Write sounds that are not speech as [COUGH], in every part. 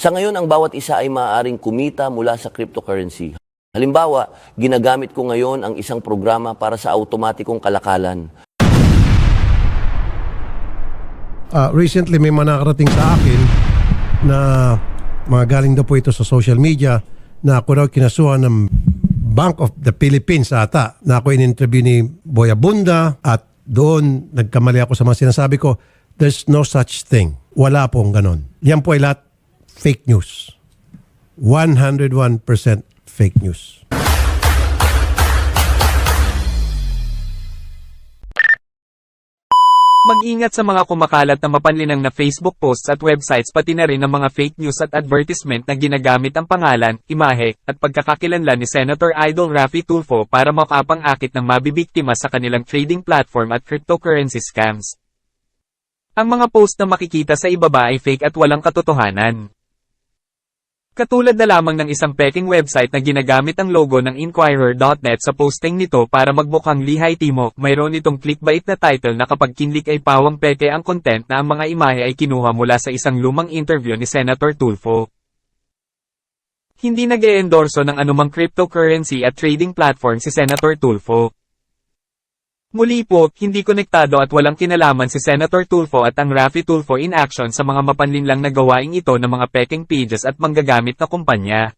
Sa ngayon, ang bawat isa ay maaaring kumita mula sa cryptocurrency. Halimbawa, ginagamit ko ngayon ang isang programa para sa automatikong kalakalan. Ah, recently may mga nakarating sa akin na mga galing daw po ito sa social media na ako daw kinasuhan ng Bank of the Philippines ata na ako in-interview ni Boy Abunda at doon nagkamali ako sa mga sinasabi ko there's no such thing. Wala pong ganon. Yan po ay lahat fake news. 101% fake news. Mag-ingat sa mga kumakalat na mapanlinang na Facebook posts at websites pati na rin ang mga fake news at advertisement na ginagamit ang pangalan, imahe, at pagkakakilanlan ni Senator Idol Raffy Tulfo para makapang-akit ng mabibiktima sa kanilang trading platform at cryptocurrency scams. Ang mga post na makikita sa ibaba ay fake at walang katotohanan. Katulad na lamang ng isang peking website na ginagamit ang logo ng Inquirer.net sa posting nito para magmukhang lihay timo, mayroon itong clickbait na title na kapag kinlik ay pawang peke ang content na ang mga imahe ay kinuha mula sa isang lumang interview ni Senator Tulfo. Hindi nag endorso ng anumang cryptocurrency at trading platform si Senator Tulfo. Muli po, hindi konektado at walang kinalaman si Senator Tulfo at ang Raffy Tulfo in action sa mga mapanlinlang na gawaing ito ng mga peking pages at manggagamit na kumpanya.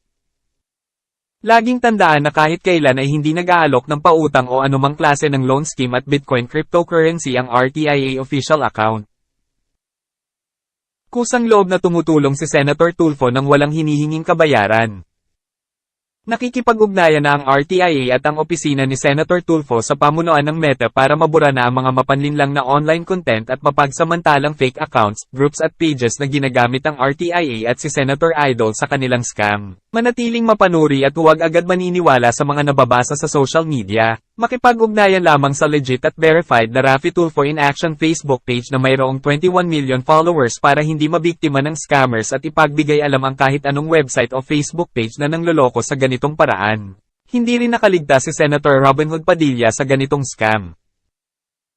Laging tandaan na kahit kailan ay hindi nag-aalok ng pautang o anumang klase ng loan scheme at Bitcoin cryptocurrency ang RTIA official account. Kusang loob na tumutulong si Senator Tulfo nang walang hinihinging kabayaran. Nakikipag-ugnayan na ang RTIA at ang opisina ni Senator Tulfo sa pamunuan ng Meta para mabura na ang mga mapanlinlang na online content at mapagsamantalang fake accounts, groups at pages na ginagamit ang RTIA at si Senator Idol sa kanilang scam. Manatiling mapanuri at huwag agad maniniwala sa mga nababasa sa social media. Makipag-ugnayan lamang sa legit at verified na Raffy Tulfo in Action Facebook page na mayroong 21 million followers para hindi mabiktima ng scammers at ipagbigay alam ang kahit anong website o Facebook page na nangloloko sa ganitong paraan. Hindi rin nakaligtas si Senator Robin Hood Padilla sa ganitong scam.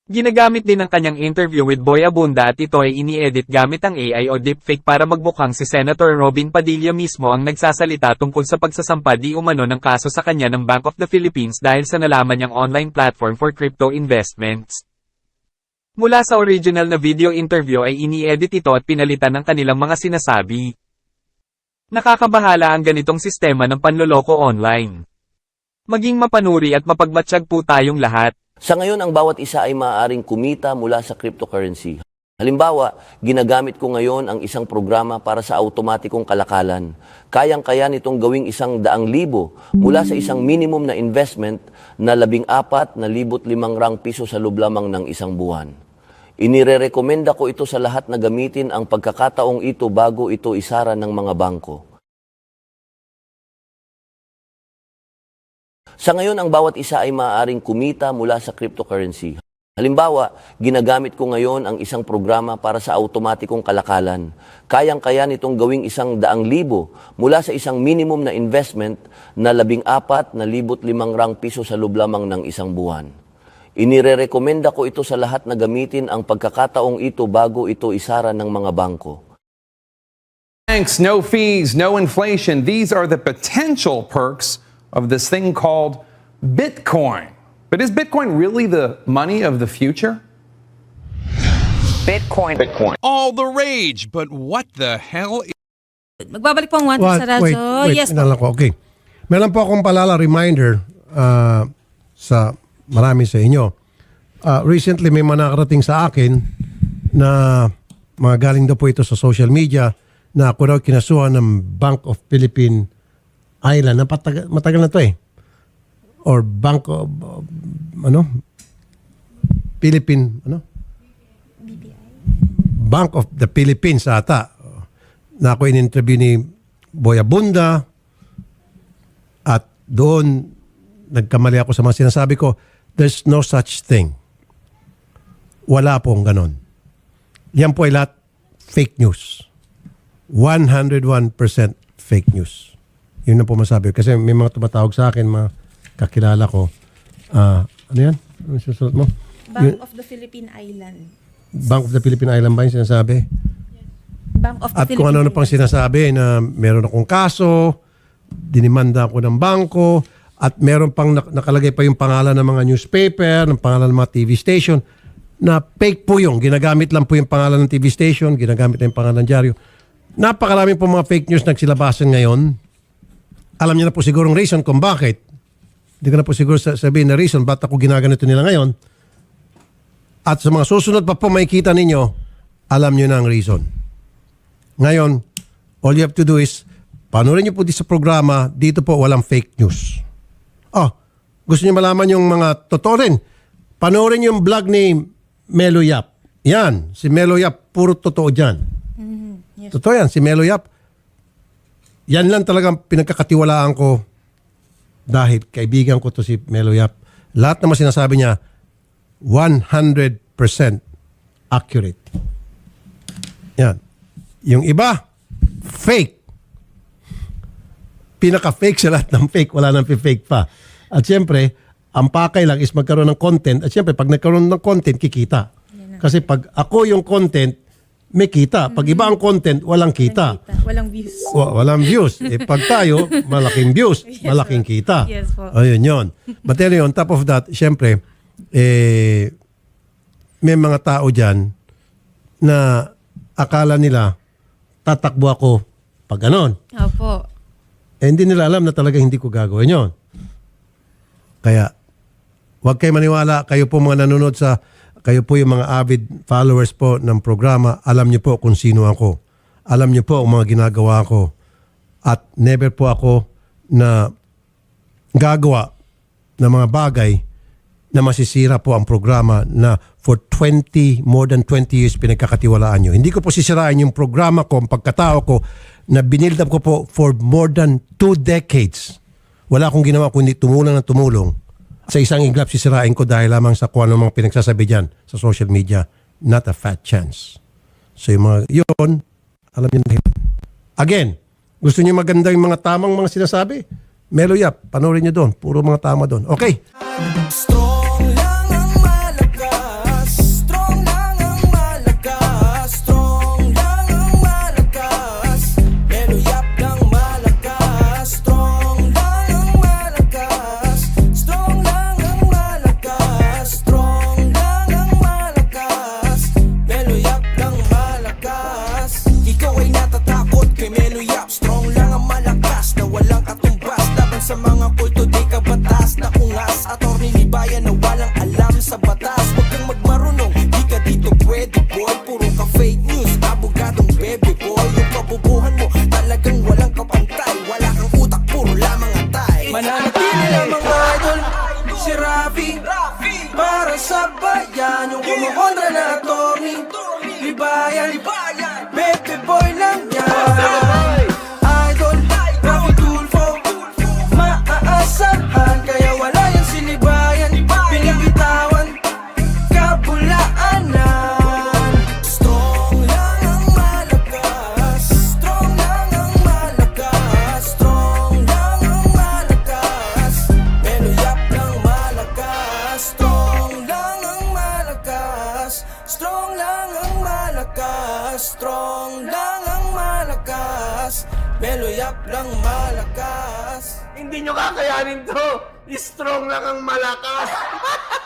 Ginagamit din ang kanyang interview with Boy Abunda at ito ay ini-edit gamit ang AI o deepfake para magmukhang si Senator Robin Padilla mismo ang nagsasalita tungkol sa pagsasampa di umano ng kaso sa kanya ng Bank of the Philippines dahil sa nalaman niyang online platform for crypto investments. Mula sa original na video interview ay ini-edit ito at pinalitan ng kanilang mga sinasabi. Nakakabahala ang ganitong sistema ng panloloko online. Maging mapanuri at mapagmatsyag po tayong lahat. Sa ngayon, ang bawat isa ay maaaring kumita mula sa cryptocurrency. Halimbawa, ginagamit ko ngayon ang isang programa para sa automatikong kalakalan. Kayang-kaya nitong gawing isang daang libo mula sa isang minimum na investment na labing apat na libot limang rang piso sa loob lamang ng isang buwan. Inirerekomenda ko ito sa lahat na gamitin ang pagkakataong ito bago ito isara ng mga bangko. Sa ngayon, ang bawat isa ay maaaring kumita mula sa cryptocurrency. Halimbawa, ginagamit ko ngayon ang isang programa para sa automatikong kalakalan. Kayang-kaya nitong gawing isang daang libo mula sa isang minimum na investment na labing apat na libot limang rang piso sa loob lamang ng isang buwan. Inirerekomenda ko ito sa lahat na gamitin ang pagkakataong ito bago ito isara ng mga bangko. Thanks, no fees, no inflation. These are the potential perks of this thing called Bitcoin. But is Bitcoin really the money of the future? Bitcoin. Bitcoin. all the rage, but what the hell Magbabalik po ang one What? sa radyo. Wait, wait. yes po. inala ko. Okay. Meron po akong palala reminder ah, sa marami sa inyo. Ah, recently may mga nakarating sa akin na mga galing daw po ito sa social media na ako daw kinasuhan ng Bank of Philippine Island. Napatagal, matagal na to eh. Or Bank of, of- ano? Philippine, ano? Bank of the Philippines ata na ako in-interview ni Boy Abunda at doon nagkamali ako sa mga sinasabi ko, there's no such thing. Wala pong ganon. Yan po ay lahat fake news. 101% fake news. Yun na po masabi. Kasi may mga tumatawag sa akin, mga kakilala ko. Ah, ano yan? Ano susunod mo? Bank of the Philippine Island. Bank of the Philippine Island ba yung sinasabi? Bank of the At kung ano-ano pang sinasabi na meron akong kaso, dinimanda ako ng bangko, at meron pang nak- nakalagay pa yung pangalan ng mga newspaper, ng pangalan ng mga TV station, na fake po yung, ginagamit lang po yung pangalan ng TV station, ginagamit lang yung pangalan ng dyaryo. Napakarami po mga fake news nagsilabasan ngayon. Alam niyo na po sigurong reason kung bakit. Hindi ko na po siguro sa- sabihin na reason ba't ako ginaganito nila ngayon. At sa mga susunod pa po makikita ninyo, alam niyo na ang reason. Ngayon, all you have to do is, panoorin niyo po dito sa programa, dito po walang fake news. Oh, gusto niyo malaman yung mga totoo rin. Panoorin yung vlog ni Melo Yap. Yan, si Melo Yap, puro totoo dyan. Totoo yan, si Melo Yap. Yan lang talagang pinagkakatiwalaan ko dahil kaibigan ko to si Melo Yap. Lahat naman sinasabi niya, 100% accurate. Yan. Yung iba, fake. Pinaka-fake sa lahat ng fake. Wala nang fake pa. At siyempre, ang pakay lang is magkaroon ng content. At siyempre, pag nagkaroon ng content, kikita. Kasi pag ako yung content, may kita. Pag iba ang content, walang kita. Walang views. Wa- walang views. Eh, pag tayo, malaking views, [LAUGHS] malaking kita. Yes po. Ayun yun. But anyway, on top of that, syempre, eh, may mga tao dyan na akala nila tatakbo ako pag ganon. Opo. Eh, hindi nila alam na talaga hindi ko gagawin yon. Kaya, huwag kayo maniwala. Kayo po mga nanonood sa, kayo po yung mga avid followers po ng programa. Alam niyo po kung sino ako. Alam niyo po ang mga ginagawa ko. At never po ako na gagawa ng mga bagay na masisira po ang programa na for 20, more than 20 years pinagkakatiwalaan nyo. Hindi ko po sisirain yung programa ko, ang pagkatao ko, na binild up ko po for more than two decades. Wala akong ginawa kundi tumulong na tumulong. Sa isang iglap sisirain ko dahil lamang sa kung ano mga pinagsasabi dyan sa social media. Not a fat chance. So yung mga yun, alam niyo na. Again, gusto niyo maganda yung mga tamang mga sinasabi? Melo Yap, panoorin niyo doon. Puro mga tama doon. Okay. Strong Para sa bayan, yung kumukontra na attorney Libayan, baby boy lang Strong lang ang malakas Meluyap lang malakas Hindi nyo kakayanin to. Strong lang ang malakas. [LAUGHS]